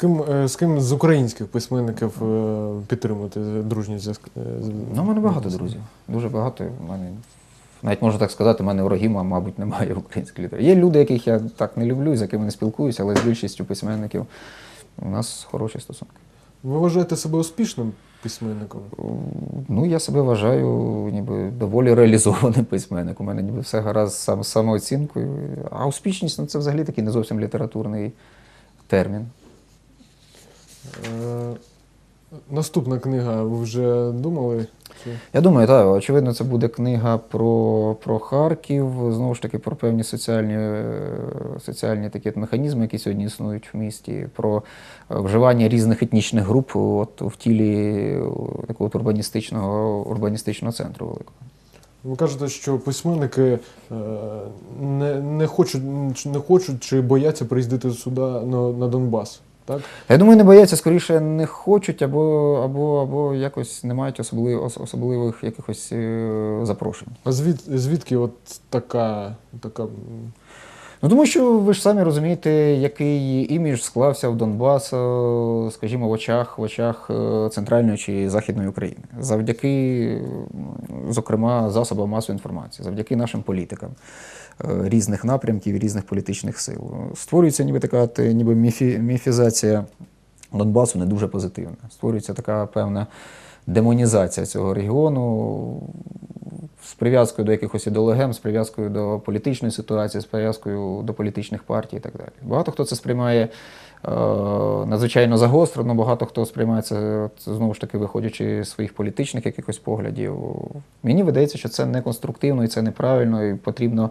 Ким, е, з ким з українських письменників е, підтримуєте дружні зв'язки? е, Ну, у мене багато друзів. Дуже багато. У мене, навіть можна так сказати, у мене ворогів, а, мабуть, немає в українській літературі. Є люди, яких я так не люблю, з якими не спілкуюся, але з більшістю письменників у нас хороші стосунки. Ви вважаєте себе успішним письменником? Ну, я себе вважаю ніби доволі реалізованим письменником. У мене ніби все гаразд з самооцінкою. А успішність ну, це взагалі такий не зовсім літературний термін. Е, Наступна книга, ви вже думали? Чи... Я думаю, так, очевидно, це буде книга про, про Харків, знову ж таки, про певні соціальні, е, соціальні такі механізми, які сьогодні існують в місті, про е, вживання різних етнічних груп от, в тілі такого урбаністичного, урбаністичного центру великого. Ви кажете, що письменники не, не, хочуть, не хочуть чи бояться приїздити сюди на, на Донбас, так? Я думаю, не бояться, скоріше не хочуть або, або, або якось не мають особливих, особливих якихось е, запрошень. А звід, звідки от така, така Ну тому що ви ж самі розумієте, який імідж склався в Донбас, скажімо, в очах, в очах е, центральної чи західної України, завдяки, зокрема, засобам масової інформації, завдяки нашим політикам різних напрямків, і різних політичних сил. Створюється ніби така е, ніби міфі, міфізація Донбасу не дуже позитивна. Створюється така певна демонізація цього регіону з прив'язкою до якихось ідеологем, з прив'язкою до політичної ситуації, з прив'язкою до політичних партій і так далі. Багато хто це сприймає е, надзвичайно загострено, багато хто сприймає це знову ж таки, виходячи з своїх політичних якихось поглядів. Мені видається, що це неконструктивно і це неправильно, і потрібно.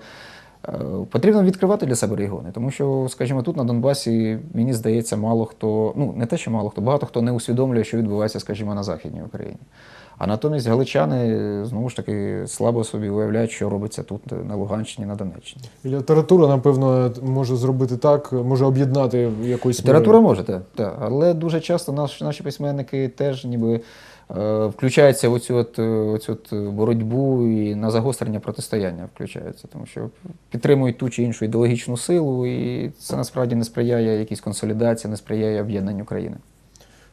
Е, Потрібно відкривати для себе регіони, тому що, скажімо, тут на Донбасі, мені здається, мало хто, ну не те, що мало хто, багато хто не усвідомлює, що відбувається, скажімо, на Західній Україні. А натомість галичани знову ж таки слабо собі уявляють, що робиться тут на Луганщині, на Донеччині. І Література, напевно, може зробити так, може об'єднати якоюсь Література може, так, так. але дуже часто наш, наші письменники теж ніби е, включаються в оцю, от, е, оцю от боротьбу і на загострення протистояння включається, тому що підтримують ту чи іншу ідеологічну силу, і це насправді не сприяє якійсь консолідації, не сприяє об'єднанню країни.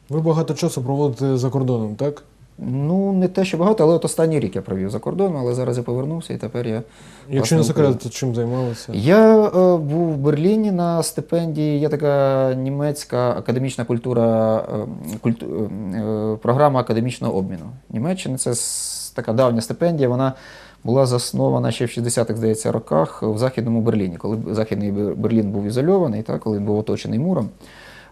Ви багато часу проводите за кордоном, так? Ну, не те, що багато, але от останній рік я провів за кордоном, але зараз я повернувся і тепер я. Якщо не секрет, то чим займалися? Я е, був в Берліні на стипендії. Є така німецька академічна культура, е, культу, е, програма академічного обміну. Німеччини це така давня стипендія. Вона була заснована ще в 60-х, здається, роках в Західному Берліні, коли Західний Берлін був ізольований, так, коли він був оточений муром.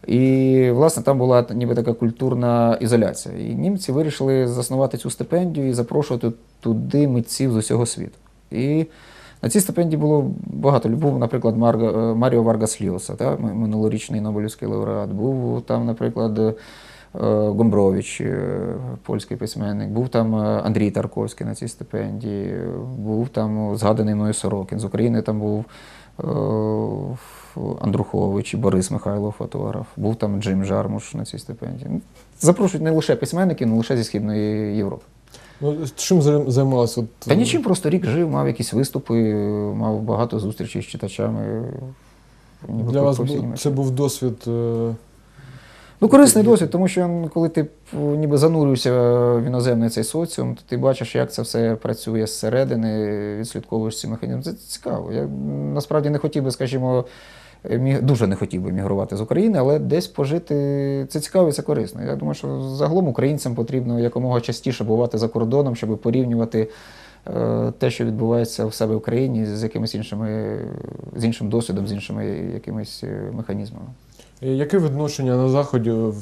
І, власне, там була ніби така культурна ізоляція. І німці вирішили заснувати цю стипендію і запрошувати туди митців з усього світу. І на цій стипендії було багато. Був, наприклад, е, Маріо Варгас Ліоса, минулорічний Нобелівський лауреат. Був там, наприклад, е, Гомбрович, е, польський письменник, був там Андрій Тарковський на цій стипендії, був там згаданий мною Сорокін. З України там був Андрухович і Борис Михайлов, фотограф. Був там Джим Жармуш на цій стипендії. Ну, Запрошують не лише письменників, не лише зі Східної Європи. Ну, чим займалася? От, Та нічим, просто рік жив, мав якісь виступи, мав багато зустрічей з читачами. ніби Для вас це був досвід. Е, Ну, корисний досвід, тому що коли ти ніби занурюєшся в іноземний цей соціум, то ти бачиш, як це все працює зсередини, відслідковуєш ці механізми. Це цікаво. Я насправді не хотів би, скажімо, дуже не хотів би мігрувати з України, але десь пожити це цікаво і це корисно. Я думаю, що загалом українцям потрібно якомога частіше бувати за кордоном, щоб порівнювати. е, Те, що відбувається в себе в країні, з якимись іншими, з іншим досвідом, з іншими якимись е, механізмами. Е, Яке відношення на Заході, в,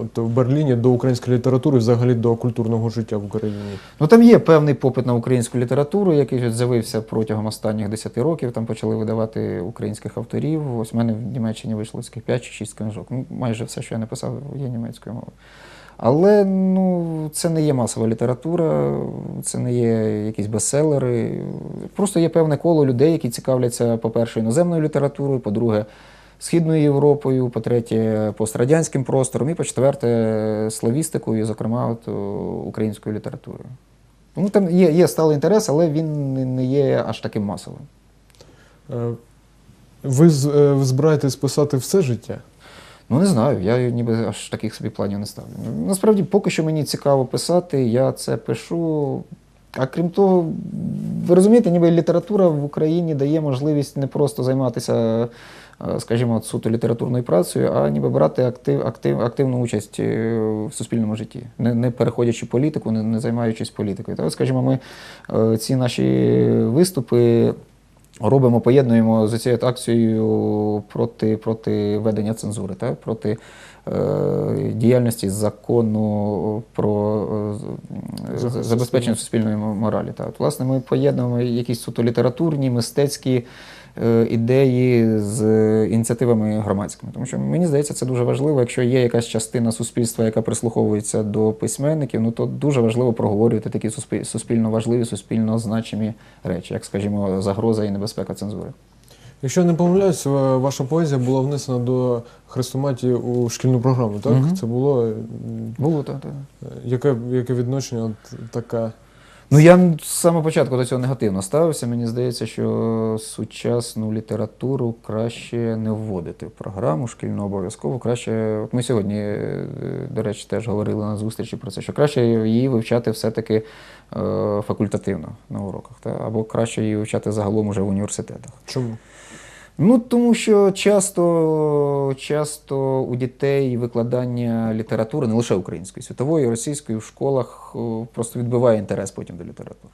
от, в Берліні до української літератури, взагалі до культурного життя в Україні? Ну там є певний попит на українську літературу, який з'явився протягом останніх 10 років. Там почали видавати українських авторів. Ось в мене в Німеччині вийшло таких 5 чи 6 книжок. Ну, майже все, що я написав, є німецькою мовою. Але ну, це не є масова література, це не є якісь бестселери. Просто є певне коло людей, які цікавляться, по-перше, іноземною літературою, по-друге, Східною Європою, по-третє, пострадянським простором, і по-четверте, славістикою, зокрема, от, українською літературою. Ну, там є, є сталий інтерес, але він не- є аж таким масовим. Е, Ви, е, ви збираєтесь писати все життя? Ну, не знаю, я ніби аж таких собі планів не ставлю. Насправді, поки що мені цікаво писати, я це пишу. А крім того, ви розумієте, ніби література в Україні дає можливість не просто займатися, е, скажімо, суто літературною працею, а ніби брати актив, актив, активну участь е, в суспільному житті, не, не переходячи політику, не, не займаючись політикою. Та, скажімо, ми е, ці наші виступи робимо, поєднуємо з цією акцією проти, проти ведення цензури, так? проти е, діяльності закону про е, забезпечення суспільної моралі. Так? От, власне, ми поєднуємо якісь суто літературні, мистецькі е, ідеї з ініціативами громадськими. Тому що мені здається, це дуже важливо. Якщо є якась частина суспільства, яка прислуховується до письменників, ну то дуже важливо проговорювати такі суспільно важливі, суспільно значимі речі, як, скажімо, загроза і небезпека цензури. Якщо я не помиляюсь, ваша поезія була внесена до хрестоматії у шкільну програму, так? Мгм. Це було. Було так. так. Яке, яке відношення от така. Ну я з самого початку до цього негативно ставився. Мені здається, що сучасну літературу краще не вводити в програму шкільну обов'язково. Краще, от ми сьогодні, е, до речі, теж говорили на зустрічі про це, що краще її вивчати все-таки е, факультативно на уроках, та? або краще її вивчати загалом уже в університетах. Чому? Ну, тому що часто, часто у дітей викладання літератури, не лише української, світової, російської в школах просто відбиває інтерес потім до літератури.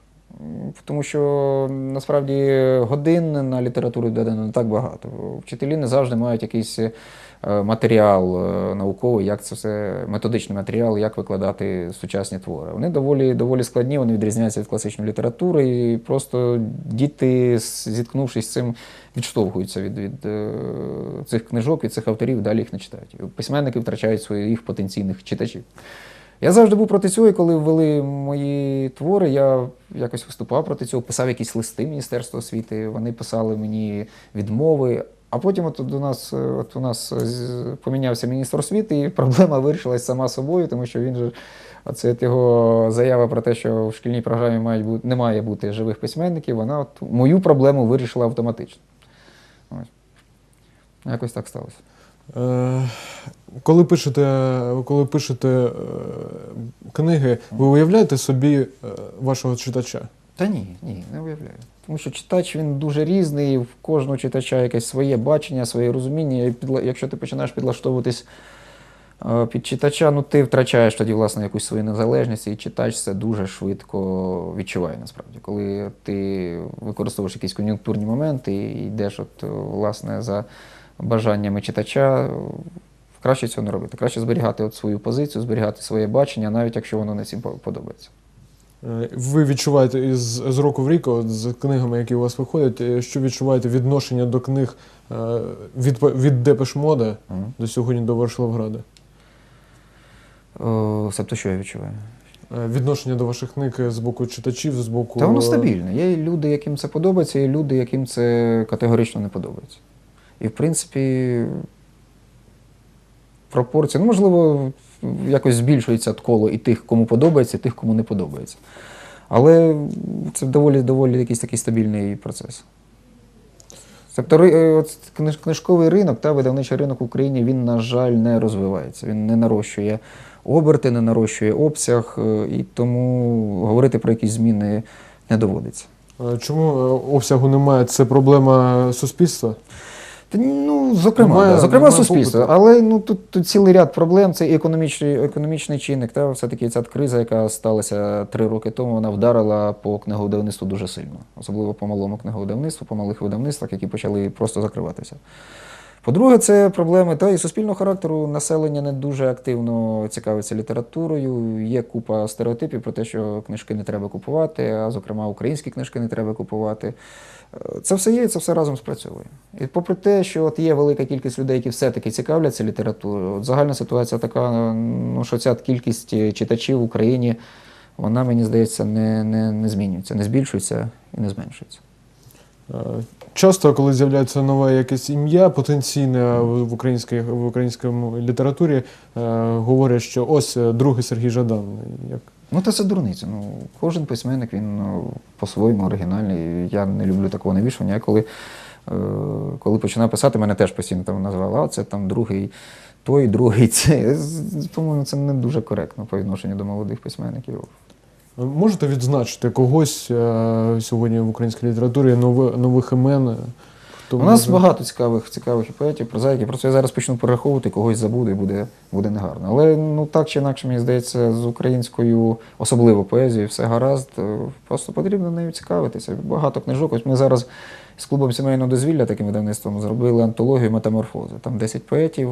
Тому що насправді годин на літературу додано не так багато. Вчителі не завжди мають якийсь е, матеріал е, науковий, як це все, методичний матеріал, як викладати сучасні твори. Вони доволі, доволі складні, вони відрізняються від класичної літератури, і просто діти, зіткнувшись з цим, відштовхуються від, від е, цих книжок, від цих авторів, далі їх не читають. Письменники втрачають своїх потенційних читачів. Я завжди був проти цього, і коли ввели мої твори, я якось виступав проти цього, писав якісь листи Міністерства освіти, вони писали мені відмови. А потім от до нас, е, от у нас помінявся міністр освіти, і проблема вирішилась сама собою, тому що він же, от його заява про те, що в шкільній програмі мають бути, не має бути живих письменників, вона от мою проблему вирішила автоматично. Ось. Якось так сталося. Е, коли пишете, коли пишете е, книги, ви уявляєте собі е, вашого читача? Та ні, ні, не уявляю. Тому що читач він дуже різний, в кожного читача якесь своє бачення, своє розуміння. І Якщо ти починаєш підлаштовуватись е, під читача, ну ти втрачаєш тоді власне якусь свою незалежність, і читач це дуже швидко відчуває насправді. Коли ти використовуєш якісь кон'юнктурні моменти і йдеш от, власне за бажаннями читача, краще цього не робити. Краще зберігати от свою позицію, зберігати своє бачення, навіть якщо воно не всім подобається. Е, Ви відчуваєте із з року в рік, от, з книгами, які у вас виходять, е, що відчуваєте відношення до книг е, від, від Депешмода Мгм. до сьогодні до Варшавграда? О, Себто, що я відчуваю? Відношення до ваших книг з боку читачів, з боку. Та воно стабільне. Є люди, яким це подобається, є люди, яким це категорично не подобається. І, в принципі, пропорція, ну, можливо, якось збільшується коло і тих, кому подобається, і тих, кому не подобається. Але це доволі, доволі якийсь такий стабільний процес. Тобто е, от книжковий ринок та видавничий ринок в Україні, він, на жаль, не розвивається. Він не нарощує оберти, не нарощує обсяг, е, і тому говорити про якісь зміни не доводиться. е, Чому обсягу немає? Це проблема суспільства? Та, ну, зокрема, Немає- да, зокрема немає суспільство. попиту. Але ну, тут, тут цілий ряд проблем. Це і економічний, економічний чинник. Та, все-таки ця криза, яка сталася три роки тому, вона вдарила по книговидавництву дуже сильно. Особливо по малому книговидавництву, по малих видавництвах, які почали просто закриватися. По-друге, це проблеми та і суспільного характеру. Населення не дуже активно цікавиться літературою. Є купа стереотипів про те, що книжки не треба купувати, а зокрема українські книжки не треба купувати. Е, Це все є, це все разом спрацьовує. І попри те, що от є велика кількість людей, які все-таки цікавляться літературою, от загальна ситуація така, ну що ця кількість е, читачів в Україні, вона, мені здається, не, не, не змінюється, не збільшується і не зменшується. Е, Часто, коли з'являється нове якесь ім'я потенційне в українській в українському літературі, е, говорять, що ось е, другий Сергій Жадан. Як Ну, та це дурниця. Ну, кожен письменник він ну, по-своєму оригінальний. Я не люблю такого навішування. Я коли, е, коли починав писати, мене теж постійно там називали, а це там другий той, другий, це. З- По-моєму, це не дуже коректно по відношенню до молодих письменників. Можете відзначити когось е, сьогодні в українській літературі нови- нових імен? Хто У нас може- багато цікавих, цікавих і поетів, прозаїків. Просто я зараз почну перераховувати, когось забуду і буде, буде негарно. Але ну так чи інакше, мені здається, з українською, особливо поезією, все гаразд. Е, Просто потрібно нею цікавитися. Багато книжок. Ось ми зараз з клубом сімейного дозвілля, таким видавництвом, зробили антологію метаморфози. Там 10 поетів,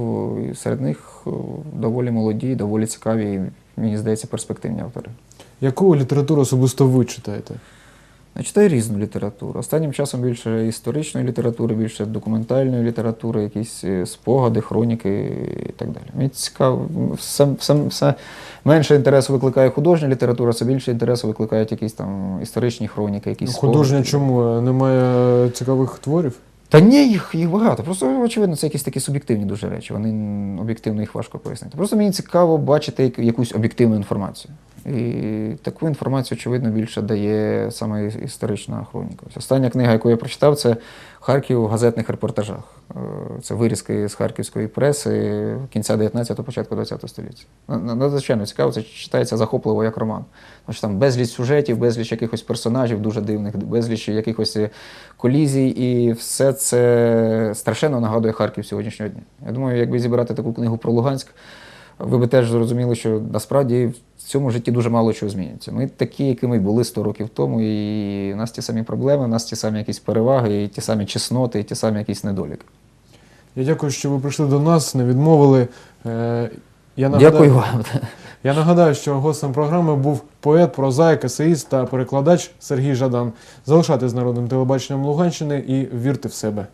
і серед них е, доволі молоді, доволі цікаві, і, мені здається, перспективні автори. Яку літературу особисто ви читаєте? Я читаю різну літературу. Останнім часом більше історичної літератури, більше документальної літератури, якісь е, спогади, хроніки і так далі. Мені цікаво, все, все, все менше інтересу викликає художня література, все більше інтересу викликають якісь там історичні хроніки, якісь Художня чому? Е, Немає цікавих творів? Та ні, їх, їх багато. Просто, очевидно, це якісь такі суб'єктивні дуже речі. Вони об'єктивно їх важко пояснити. Просто мені цікаво бачити якусь об'єктивну інформацію. І таку інформацію, очевидно, більше дає саме історична хроніка. Остання книга, яку я прочитав, це Харків в газетних репортажах. Е, Це вирізки з харківської преси кінця 19-го, початку 20-го століття. На- на- Надзвичайно цікаво, це читається захопливо як роман. Що там безліч сюжетів, безліч якихось персонажів дуже дивних, безліч якихось е, колізій, і все це страшенно нагадує Харків сьогоднішнього дня. Я думаю, якби зібрати таку книгу про Луганськ, ви би теж зрозуміли, що насправді в цьому житті дуже мало чого змінюється. Ми такі, якими були 100 років тому, і у нас ті самі проблеми, у нас ті самі якісь переваги, і ті самі чесноти, і ті самі якісь недоліки. Я дякую, що ви прийшли до нас, не відмовили. Е, Я нагадаю, Дякую вам. Я нагадаю, що гостем програми був поет, прозаїк, есеїст та перекладач Сергій Жадан. Залишайтесь з народним телебаченням Луганщини і вірте в себе.